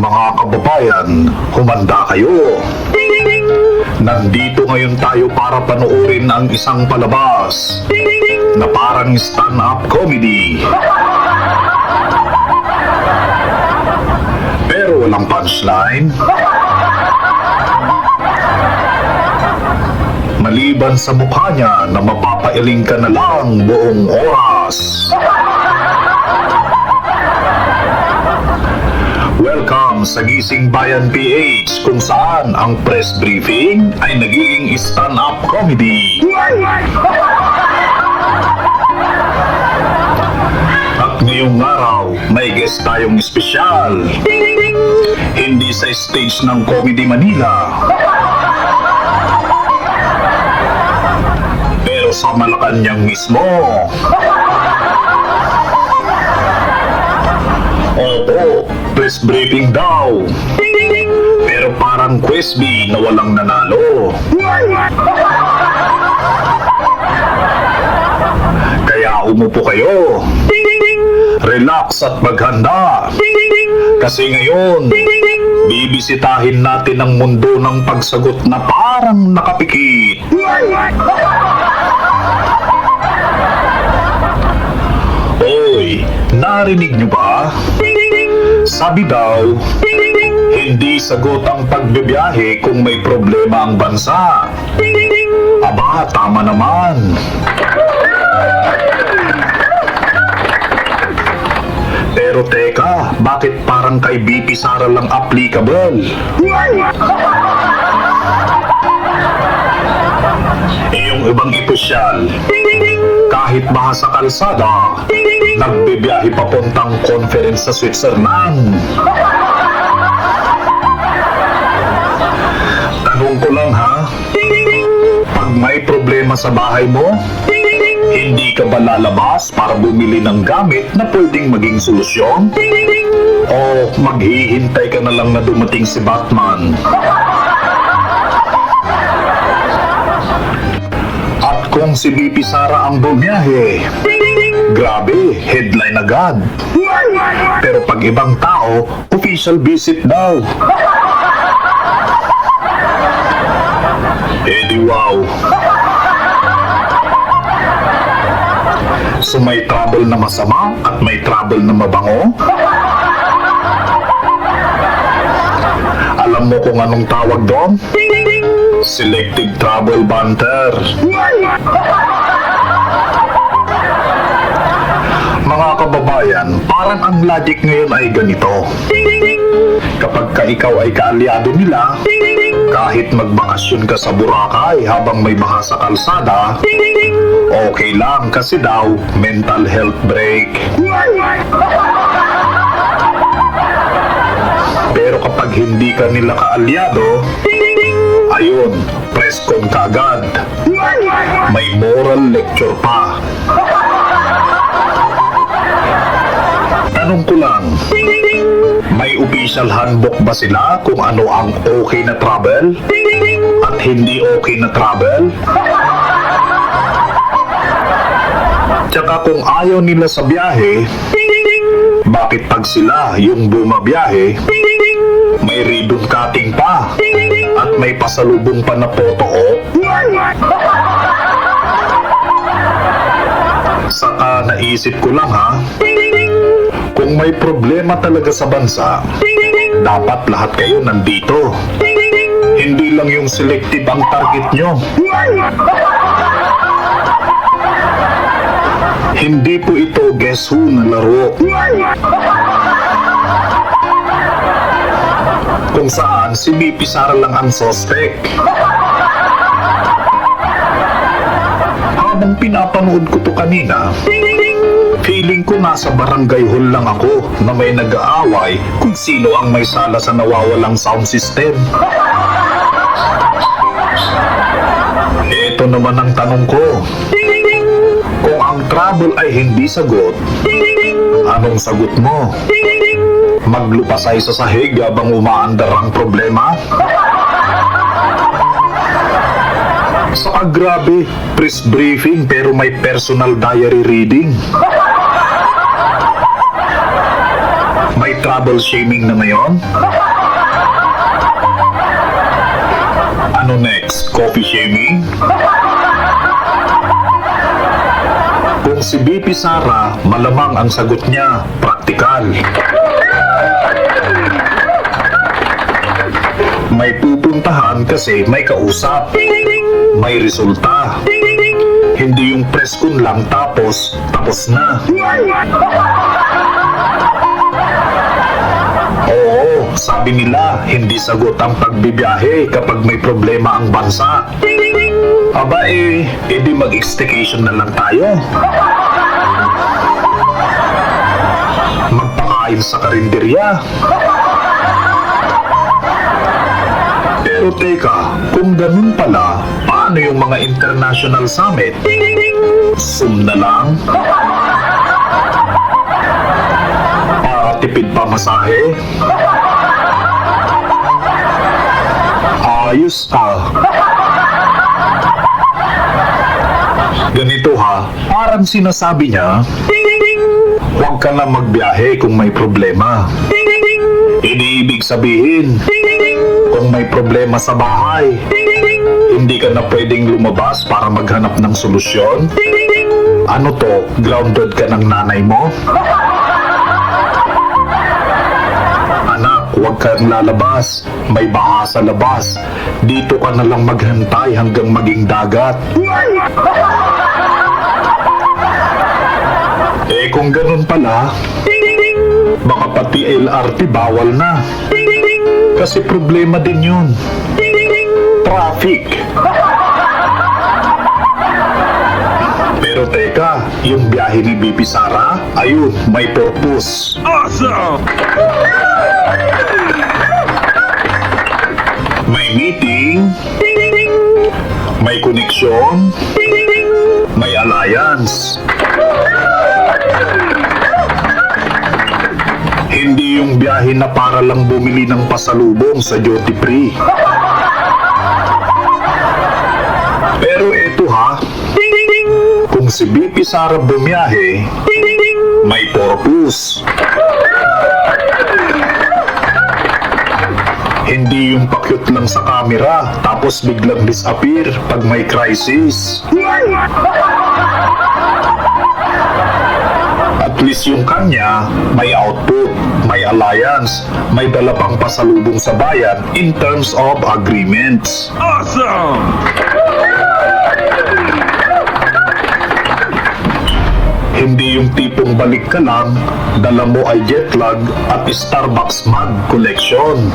Mga kababayan, humanda kayo. Nandito ngayon tayo para panoorin ang isang palabas na parang stand-up comedy. Pero walang punchline. Maliban sa mukha niya na mapapailing ka na lang buong oras. Welcome sa Gising Bayan PH kung saan ang press briefing ay nagiging stand-up comedy. At ngayong araw, may guest tayong espesyal. Hindi sa stage ng Comedy Manila. Pero sa Malacanang mismo. Press briefing daw. Pero parang Quesby na walang nanalo. Kaya umupo kayo. Relax at maghanda. Kasi ngayon, bibisitahin natin ang mundo ng pagsagot na parang nakapikit. Oy, narinig niyo ba? Sabi daw, hindi sagot ang pagbibiyahe kung may problema ang bansa. Aba, tama naman. Pero teka, bakit parang kay BP Sara lang applicable? Yung ibang iposyal, kahit baha sa kalsada, nagbibiyahe papuntang conference sa Switzerland. Tanong ko lang ha, pag may problema sa bahay mo, hindi ka ba lalabas para bumili ng gamit na pwedeng maging solusyon? O maghihintay ka na lang na dumating si Batman? Kung si BP Sara ang bumiyahe, grabe, headline agad. Pero pag ibang tao, official visit daw. Eh di wow. So may trouble na masama at may trouble na mabango? Alam mo kung anong tawag doon? Selective Trouble Banter. Mga kababayan, parang ang logic ngayon ay ganito. Kapag ka ikaw ay kaalyado nila, kahit magbakasyon ka sa Boracay habang may baha sa kalsada, okay lang kasi daw mental health break. Pero kapag hindi ka nila kaalyado, ayun, press con ka agad. May moral lecture pa. Tanong ko lang, may official handbook ba sila kung ano ang okay na travel? At hindi okay na travel? Tsaka kung ayaw nila sa biyahe, bakit pag sila yung bumabiyahe, may ribbon cutting pa at may pasalubong pa na photo op? Saka naisip ko lang ha, kung may problema talaga sa bansa, dapat lahat kayo nandito. Hindi lang yung selective ang target nyo. Hindi po ito guess who na laro. Kung saan si BP Sara lang ang suspect. Habang pinapanood ko to kanina, feeling ko nasa barangay hall lang ako na may nag-aaway kung sino ang may sala sa nawawalang sound system. Ito naman ang tanong ko. Kung ang trouble ay hindi sagot, anong sagot mo? Maglupasay sa sahig habang umaandar ang problema? Saka grabe, press briefing pero may personal diary reading. May trouble travel shaming na ngayon? Ano next? Coffee shaming? Kung si BP Sara, malamang ang sagot niya, praktikal. May pupuntahan kasi may kausap. May resulta. Hindi yung press con lang tapos, tapos na. Oo, sabi nila, hindi sagot ang pagbibiyahe kapag may problema ang bansa. Aba eh, edi mag-staycation na lang tayo. Magpakain sa karinderya. Pero teka, kung ganun pala, paano yung mga international summit? Zoom na lang? Para tipid pa masahe? Ayos ah. Ganito ha, parang sinasabi niya, huwag ka na magbiyahe kung may problema. Iniibig sabihin, may problema sa bahay, hindi ka na pwedeng lumabas para maghanap ng solusyon? Ano to, grounded ka ng nanay mo? Anak, huwag kang lalabas. May baha sa labas. Dito ka na lang maghantay hanggang maging dagat. Eh kung ganun pala, baka pati LRT bawal na. Kasi problema din yun. Traffic. Pero teka, yung biyahe ni BP Sara, ayun, may purpose. May meeting, may koneksyon, may alliance. Hindi yung biyahe na para lang bumili ng pasalubong sa duty free. Pero eto ha, kung si BP Sara bumiyahe, may purpose. Hindi yung pakyut lang sa camera tapos biglang disappear pag may crisis. At least yung kanya, may output, alliance, may dala pang pasalubong sa bayan in terms of agreements. Hindi yung tipong balik ka lang, dala mo ay jet lag at Starbucks mug collection.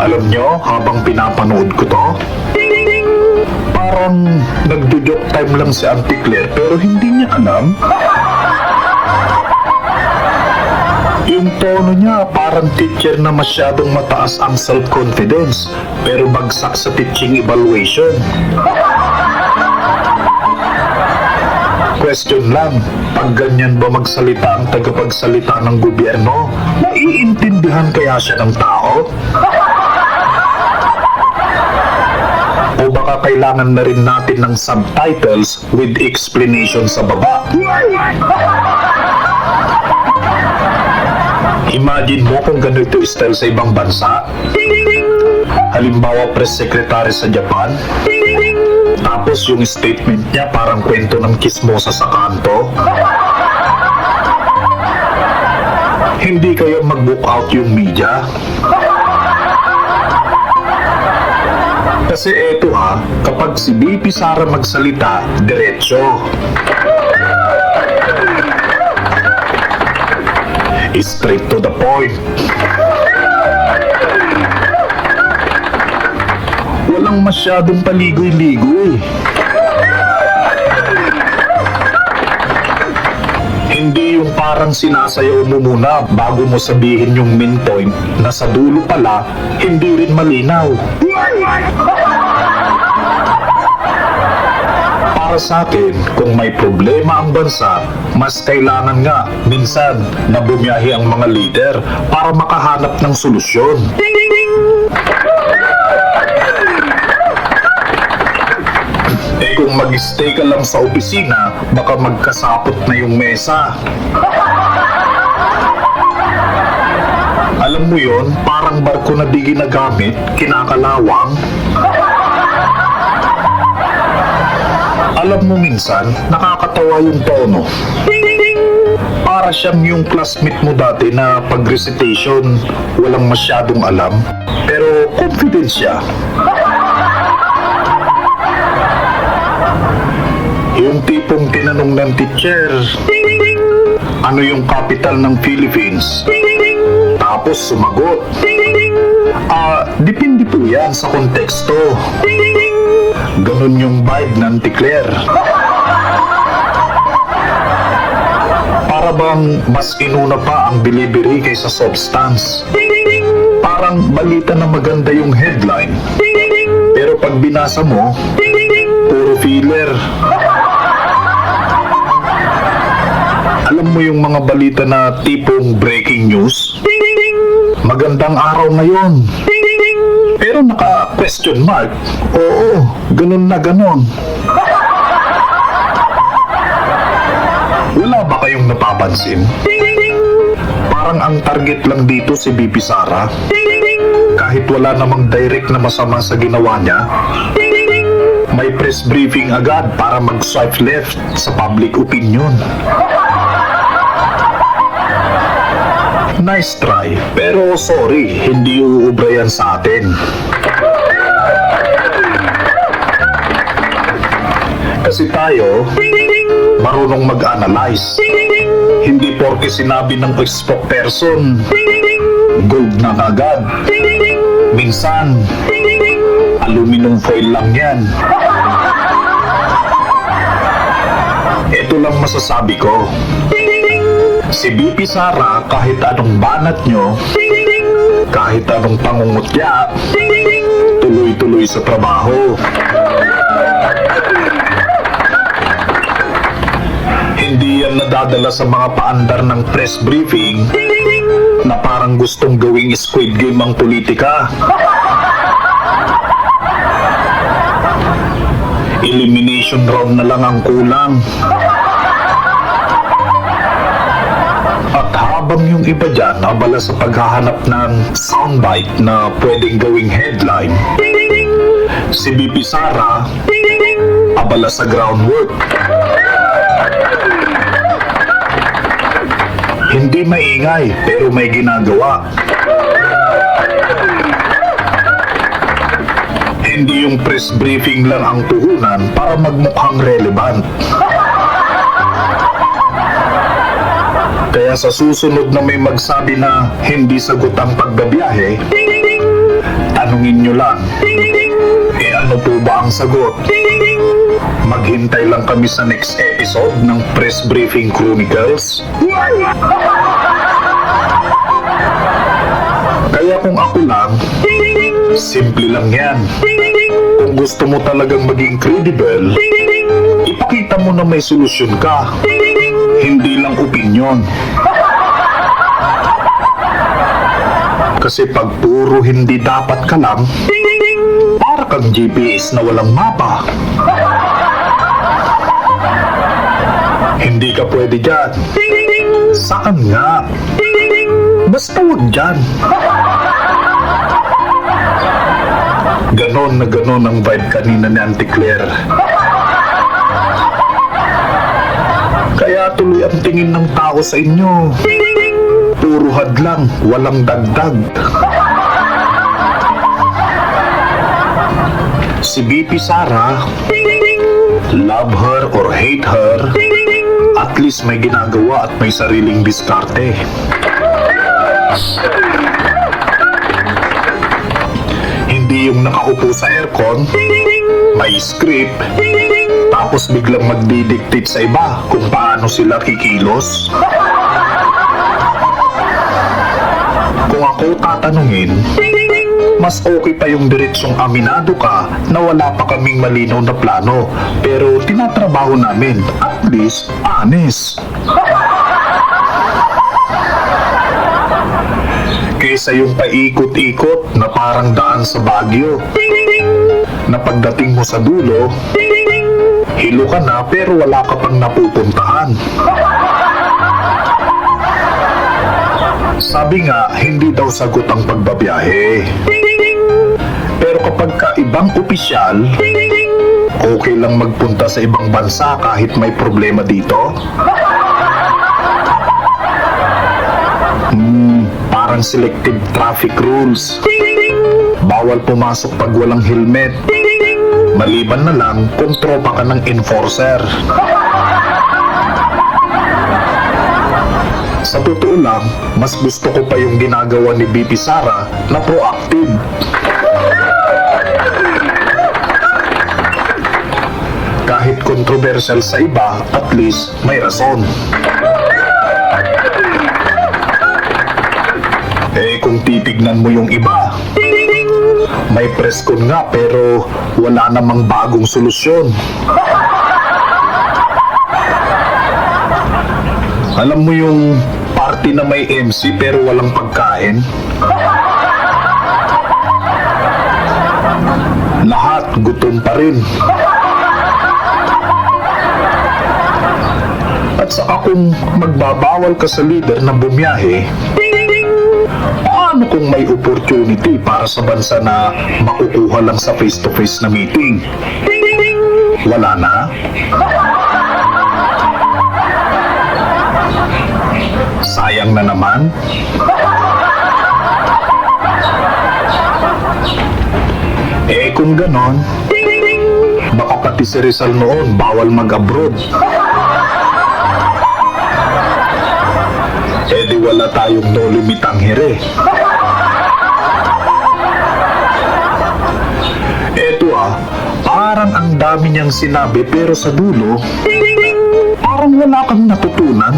Alam nyo, habang pinapanood ko to, parang nagjo-joke time lang si Auntie Claire pero hindi niya alam. Yung tono niya parang teacher na masyadong mataas ang self-confidence pero bagsak sa teaching evaluation. Question lang, pag ganyan ba magsalita ang tagapagsalita ng gobyerno, naiintindihan kaya siya ng tao? O baka kailangan na rin natin ng subtitles with explanation sa baba? Imagine mo kung ganito style sa ibang bansa. Halimbawa, press secretary sa Japan. Tapos yung statement niya parang kwento ng kismosa sa kanto. Hindi kayo mag-book out yung media. Kasi eto ha, kapag si BP Sara magsalita, diretso. Straight to the point. Walang masyadong paligoy-ligoy. Hindi yung parang sinasayaw mo muna bago mo sabihin yung main point na sa dulo pala, hindi rin malinaw. Para sa akin, kung may problema ang bansa, mas kailangan nga minsan na bumiyahe ang mga leader para makahanap ng solusyon. Eh kung mag-stay ka lang sa opisina, baka magkasapot na yung mesa. Alam mo yon, parang barko na di ginagamit, kinakalawang. Alam mo minsan, nakakatawa yung tono. Para siyang yung classmate mo dati na pag-recitation, walang masyadong alam, pero confident siya. Yung tipong tinanong ng teacher, ano yung capital ng Philippines? Tapos sumagot, ah, depende po yan sa konteksto. Ganon yung vibe ng Claire. Para bang mas inuna pa ang delivery kaysa substance. Parang balita na maganda yung headline. Pero pag binasa mo, puro filler. Alam mo yung mga balita na tipong breaking news? Magandang araw ngayon. Pero naka-question mark. Oo, ganun na ganun. Wala ba kayong napapansin? Parang ang target lang dito si BP Sara. Kahit wala namang direct na masama sa ginawa niya, may press briefing agad para mag-swipe left sa public opinion. Nice try, pero sorry, hindi uubra yan sa atin. Kasi tayo, marunong mag-analyze. Hindi porke sinabi ng spokesperson, gold na agad. Minsan, aluminum foil lang yan. Ito lang masasabi ko. Si BP Sara, kahit anong banat nyo, kahit anong pangungutya, tuloy-tuloy sa trabaho. Hindi yan nadadala sa mga paandar ng press briefing na parang gustong gawing squid game ang politika. Elimination round na lang ang kulang. Yung iba dyan nabala sa paghahanap ng soundbite na pwedeng gawing headline, si BP Sara abala sa groundwork. Hindi maingay pero may ginagawa. Hindi yung press briefing lang ang puhunan para magmukhang relevant. Kaya sa susunod na may magsabi na hindi sagot ang pagbabiyahe, tanungin nyo lang, eh ano po ba ang sagot? Maghintay lang kami sa next episode ng Press Briefing Chronicles. Kaya kung ako lang, simple lang yan. Kung gusto mo talagang maging credible, ipakita mo na may solusyon ka. Hindi lang opinion. Kasi pag puro hindi dapat ka lang, para kang GPS na walang mapa. Hindi ka pwede dyan. Saan nga? Basta wag dyan. Ganon na ganon ang vibe kanina ni Auntie Claire. Kaya tuloy ang tingin ng tao sa inyo. Puro hadlang, walang dagdag. Si BP Sara, love her or hate her, at least may ginagawa at may sariling diskarte. Hindi yung nakaupo sa aircon, may script, tapos biglang magdidictate sa iba kung paano sila kikilos. Kung ako tatanungin, mas okay pa yung diretsong aminado ka na wala pa kaming malinaw na plano pero tinatrabaho namin at least honest. Kaysa yung paikot-ikot na parang daan sa Baguio na pagdating mo sa dulo, Hilo ka na pero wala ka pang napupuntahan. Sabi nga, hindi daw sagot ang pagbabiyahe. Pero kapag ka ibang opisyal, okay lang magpunta sa ibang bansa kahit may problema dito? Hmm, parang selective traffic rules. Bawal pumasok pag walang helmet. Maliban na lang kung tropa ka ng enforcer. Sa totoo lang, mas gusto ko pa yung ginagawa ni BP Sara na proactive. Kahit controversial sa iba, at least may rason. Eh kung titignan mo yung iba, may press con nga pero wala namang bagong solusyon. Alam mo yung party na may MC pero walang pagkain? Lahat gutom pa rin. At saka kung magbabawal ka sa leader na bumiyahe, paano kung may opportunity para sa bansa na makukuha lang sa face-to-face na meeting? Wala na? Sayang na naman. Eh kung ganon, baka pati si Rizal noon bawal mag-abroad. Eh di wala tayong no limit ang hire. Dami niyang sinabi pero sa dulo, parang wala kang natutunan.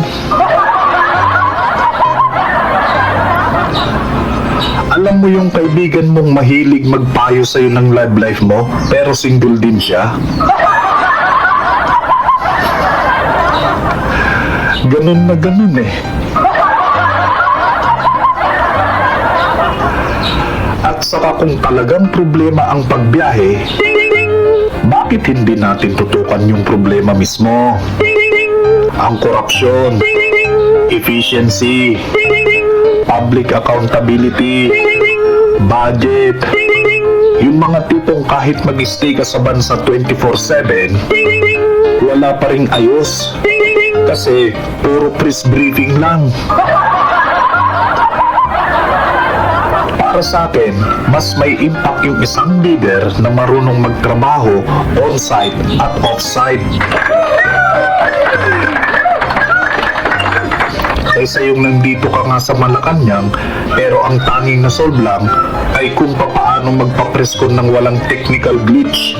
Alam mo yung kaibigan mong mahilig magpayo sa'yo ng love life mo, pero single din siya? Ganun na ganun eh. At saka kung talagang problema ang pagbiyahe, bakit hindi natin tutukan yung problema mismo? Ang korupsyon, efficiency, public accountability, budget, yung mga tipong kahit mag-stay ka sa bansa 24-7, wala pa ring ayos. Kasi puro press briefing lang. Para sa akin, mas may impact yung isang leader na marunong magtrabaho on-site at off-site. Kaysa yung nandito ka nga sa Malacanang, pero ang tanging na-solve lang ay kung paano magpapreskon ng walang technical glitch.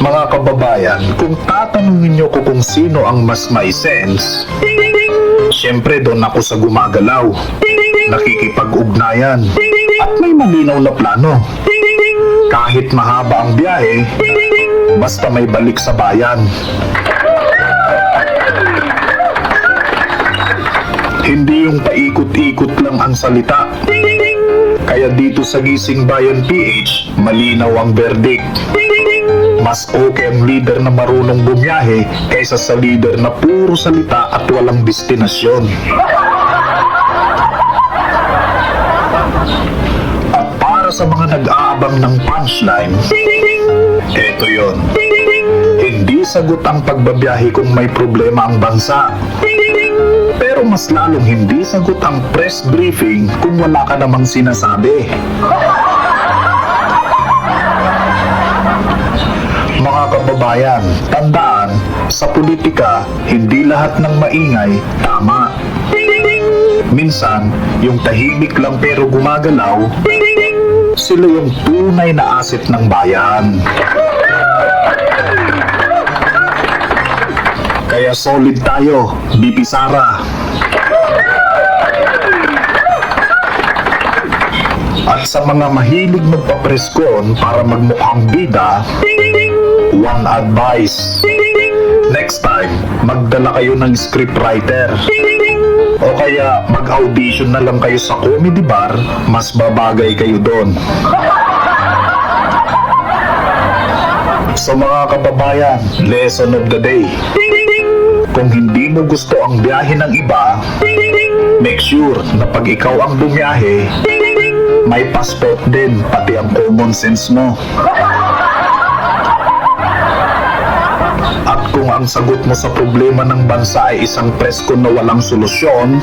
Mga kababayan, kung tatanungin niyo ko kung sino ang mas may sense, syempre doon ako sa gumagalaw, nakikipag-ugnayan, at may malinaw na plano. Kahit mahaba ang biyahe, basta may balik sa bayan. Hindi yung paikot-ikot lang ang salita. Kaya dito sa Gising Bayan PH, malinaw ang verdict. Mas okay ang leader na marunong bumiyahe kaysa sa leader na puro salita at walang destinasyon. At para sa mga nag-aabang ng punchline, eto yon. Hindi sagot ang pagbabiyahe kung may problema ang bansa. Pero mas lalong hindi sagot ang press briefing kung wala ka namang sinasabi. Kababayan, tandaan, sa politika, hindi lahat ng maingay tama. Minsan, yung tahimik lang pero gumagalaw, sila yung tunay na asset ng bayan. Kaya solid tayo, BP Sara. At sa mga mahilig magpapreskon para magmukhang bida, one advice. Next time, magdala kayo ng scriptwriter. O kaya mag-audition na lang kayo sa comedy bar, mas babagay kayo doon. So mga kababayan, lesson of the day. Kung hindi mo gusto ang biyahe ng iba, make sure na pag ikaw ang bumiyahe, may passport din, pati ang common sense mo. Kung ang sagot mo sa problema ng bansa ay isang presko na walang solusyon,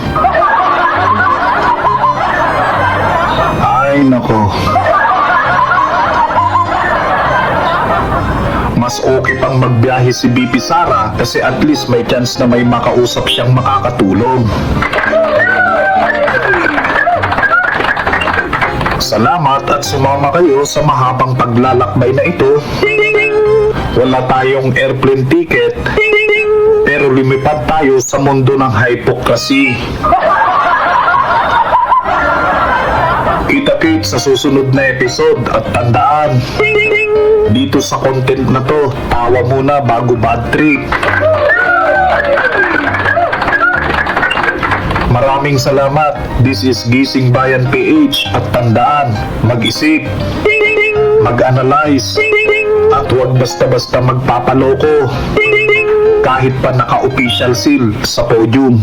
ay nako. Mas okay pang magbiyahe si BP Sara kasi at least may chance na may makausap siyang makakatulong. Salamat at sumama kayo sa mahabang paglalakbay na ito. Wala tayong airplane ticket, pero lumipad tayo sa mundo ng hypocrisy. Kita-kit sa susunod na episode at tandaan, dito sa content na to, tawa muna bago bad trip. Maraming salamat. This is Gising Bayan PH at tandaan, mag-isip, mag-analyze, at huwag basta-basta magpapaloko kahit pa naka-official seal sa podium.